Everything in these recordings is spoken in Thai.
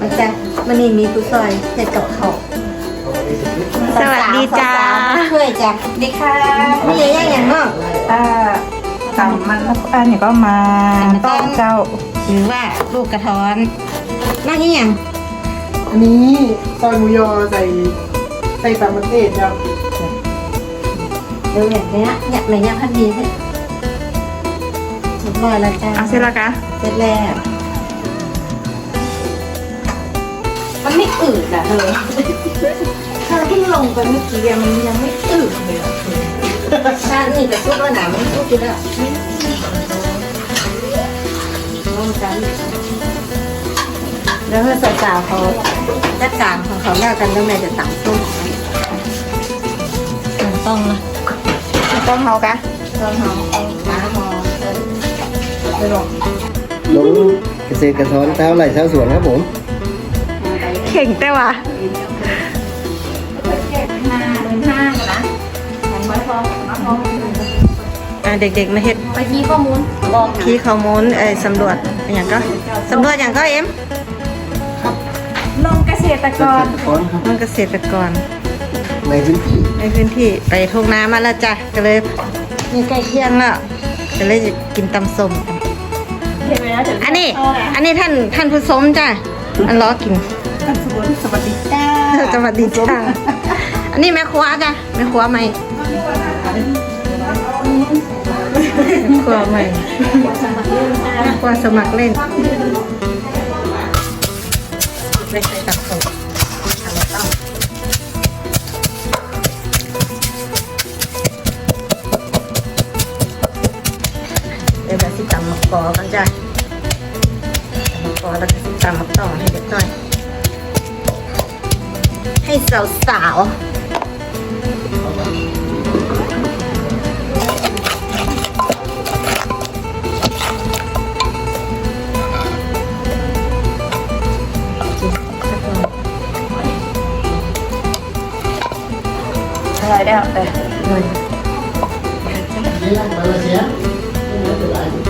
มันจะมันนี่มีผู้ซอยเห็ดกับเขาวสวัสดีจ้าสวๆมาช่วยจ้ะดีค่ะมีเยอะแยะอย่างเนาะอ่าตำมันอันนี้ก็มาต้มเจ้า หรือว่าลูกกระท้อนมากที่อย่างอันนี้ซอยหมูยอใส่ใส่ตามประเทศครับเดี๋ยวอย่างเนี้ยเนี่ยไหนเนี่ยพันดีให้เรียบร้อยแล้วจ้าเอาเสร็จแล้วกะเสร็จแล้ว มันไม่อืดอะเธอถ้าเพิ่งลงไปเมื่อกี้อะมันยังไม่อืดเลยอะถ้านี่แต่ซุปแล้วหนามันซุปอยู่แล้วลองกันแล้วเพื่อนสาวๆเขาจัดการของเขาแล้วกันแล้วแม่จะสั่งต้มต้องนะต้มเฮากะต้มหอมเอาขาหอมเออไปลงลงเกษตรกระท้อนเท้าไร่เท้าสวนครับผม เข่งแต่ว่าห้าเป็นห้านะแข่งไว้พอมาพออ่าเด็กๆมาเฮ็ดไปที่ข้อมูลบอกที่ข้อมูลเอ่อสำรวจอย่างก็สำรวจอย่างก็เอ็มลงเกษตรกเกษรตรกรครับมันเกษตรกรในพื้นที่ในพื้นที่ไปทุ่งนามาแล้วจ้ะก็เลยนี่ใกล้เที่ยงแล้วก็เลยจะกินตำส้มกันเห็นไหมนะถึงอันนี้ อันนี้ท่านท่านผู้ชมจ้ะ อันล้อกิน ท่านสมุนสวัสดีจ้าสวัสดีจ้าอันนี้แม่ครัวจ้ะแม่ครัวใหม่แม่ครัวใหม่แม่ครัวสมัครเล่นเลยตับ สาวสาวอะไรได้เออเงินปี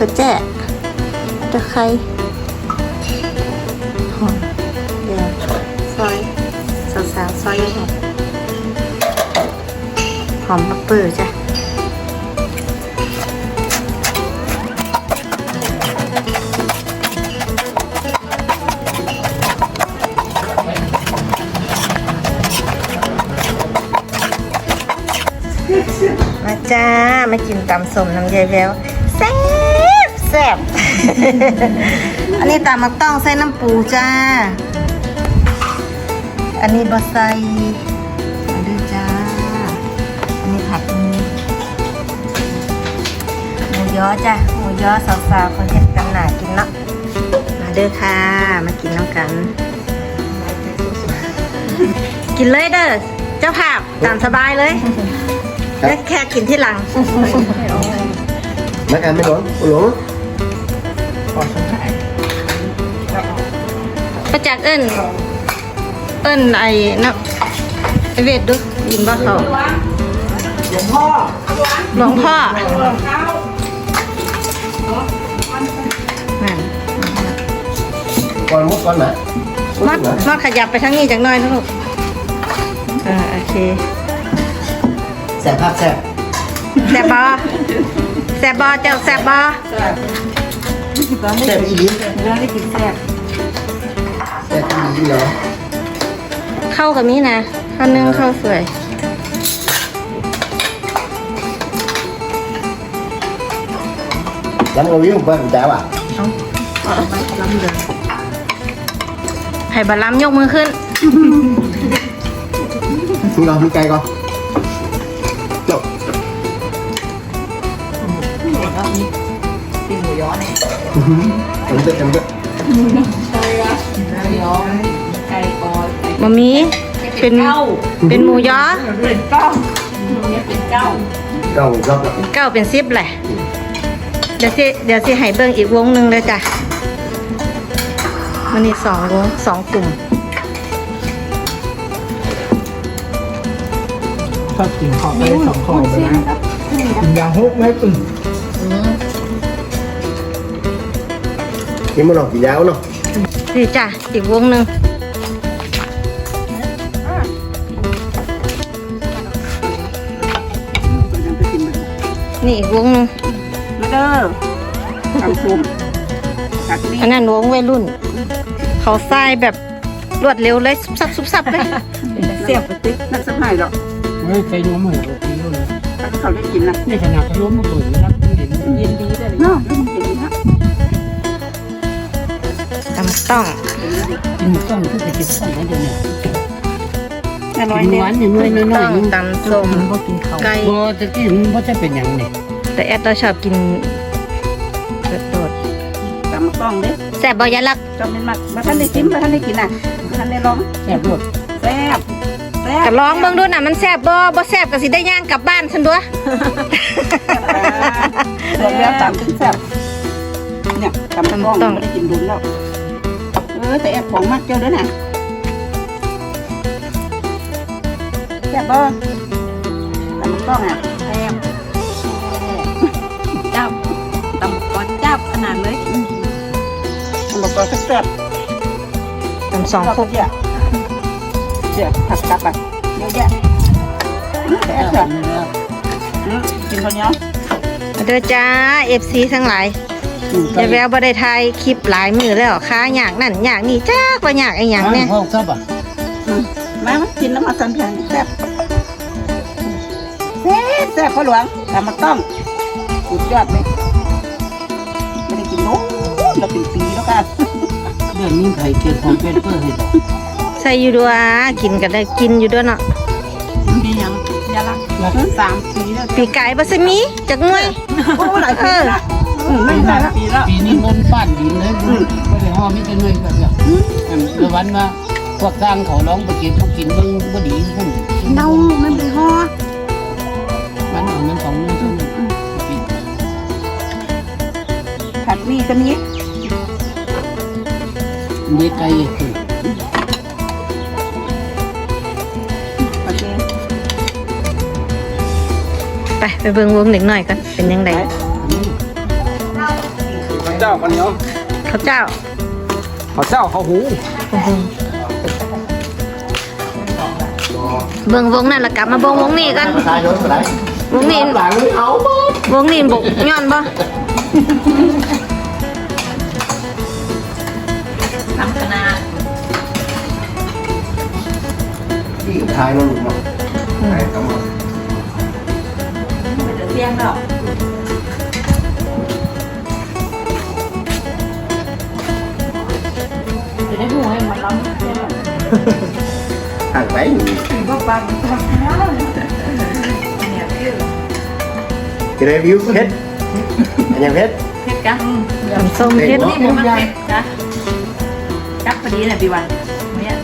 จ้ตะไคร้หอมเดี๋ยวซอยสาวๆซอยยังไงหอมมะเปื่อจ้ะมาจ้า มากินตำสมน้ำยายแวว แซ่บแซ่บ อันนี้ตำมักต้องใส่น้ำปูจ้า อันนี้บะไซมาดูจ้า อันนี้ผัดหมูหมูยอจ้าหมูยอสาวๆคนเห็ดกันหนากินเนาะมาเด้อค่ะ มากินน้ำกัน กินเลยเด้อ เจ้าภาพตามสบายเลยแล้วแค่กินที่หลัง นักการไม่หลงหลง ประจักษ์เอิ้น เอิ้นไอ้นะไอเวทดูยินบ่เขาหลวงพ่อหลวงพ่อนั่นก่อนมุกก่อนนะมัดมัดขยับไปทางนี้จักหน่อยนะลูกอ่าโอเคแสบภาพแสบแซบบอแซบบอเจ้าแซบบอ แสบอีหลีเรื่องได้กินแซบกินเหรอเข้ากับนี้นะข้าวนึ่งข้าวสวย lắm có biết không phải cháo à ไผ่บะล้ำยกมือขึ้น xuống đâu không cay con Chậu. กิน หมูย้อเนี่ย em thích em thích ย้อไก่กอยบะหมี่เป็นเก้าเป็นหมูยอเป็นเก้าเนี่ยเป็นเก้า cầu dốc ạ เก้าเป็นซิปแหละเดี๋ยวสิเดี๋ยวสิให้เบิ่งอีกวงหนึ่งเลยจ้ะมันนี่สองวงสองกลุ่มชอบกินของไปสองของไปนะกินยาฮกไม่ตึง nhưng mà nó chỉ giáo nó นี่จ้ะอีกวงหนึ่งนี่อีกวงหนึ่งมาเด้อทำซุปกัดนี่อันนั้นวงวัยรุ่น เขาทรายแบบรวดเร็วเลยซุบซับซุบซับเลยเสียบไปติ๊กนักสมัยหรอกเฮ้ยใจย้อมเหมือนโรตีเลยเขาได้กินนะนี่ขนาดย้อมมาเปิดรับเห็นยินดีได้เลยเนาะได้กินดีนะ ตำต้องกินต้องคือไปกินต้องให้เดี๋ยวนี้อร่อยกินเนี่หยวานอย่างน้อยน้อยต้น้ออยงตำส้มไก่บ่ตะกี้มันบ่จะเป็นหยังนี่แต่แอดเราชอบกินโดดตำมะกล้องเด้ๆแซ่บบอยาลักจำเป็นมากมาท่านได้กินมาท่านได้กินอะมาท่านได้ลองแซ่บรสแซ่บแซ่ก็บลองเบิ่งดูน่ะมันแซ่บบ่บ่แซ่บก็สิได้ย่างกลับบ้านฉันด้วยลองแล้วตำถึงแซ่บเนี่ยตำมะกล้องไม่ได้กินดุนแล้ว เออแต่แอบของมากเจ้าเด้อน่ะแซ่บบ่ตำมะกล้องอะแซ่บจับตำมะกล้องจับขนาดเลยตำมะกล้องแซ่บตำสองชอบคุกเยอะเสียผักกลับอะเยอะแยะแซ่บแซ่จ้ะบนี่แล้วกินข้าวเหนียวมาเด้อจ้า FC ทั้งหลาย อย่าแววบ่ได้ถ่ายคลิปหลายมือแล้วค้าอยากนั่นอยากนี่จ้าว่าอยากไอ้หยังเนี่ยห้องซับอะมามากินน้ำมันสันแผงแซ่บแซ่บแซ่บพ่อหลวงแต่มาต้องสุดยอดเลยไม่ได้กินโน้นเราเป็นปีแล้วกันเรื่องนี้ไผเก็บของเป็นเพื่อให้ดอกใส่อยู่ด้วยกินก็ได้กินอยู่ด้วยเนาะมียังยาลักสามปีแล้วปีไก่บ่สิมีจักหน่วยโอ้หลายปีแล้ว ไม่ได้ละปีแล้วปีนี้นนป้านดินเลยบ่ได้ห่อมีแต่หน่วยแบบเดียวอันละวันว่าพวกสร้างเขาร้องไปกินเขากินเบิ่งบ่ดีพุ่นเน่าไม่ไปห่อมันเอามันสองมื้อเท่านั้นปีผัดมีก็มีเด็กไก่ผัดเองไปไปเบิ่งวงเด็กหน่อยกันเป็นยังไงเจ้ากันเนาะข้าวเจ้าเขาเจ้าเขาหูเบิ่งวงนั่นและกลับมาเบิ่งวงนี้กัน sai rồi mà đấy วงนี้ bạn mới áo mà วงนี้บกย้อนบ่ทำขนาด cái thai nó đúng không thai cảm ơn มันจะเที่ยงแล้วจ หักไปถือว่าปังปังมากเนี่ยพี่กิรวิวเพชรอันยังเพชรเพชรกันส้มเพชรนี่มันเพชรนะจักพอดีเนะพี่วันเนี่ย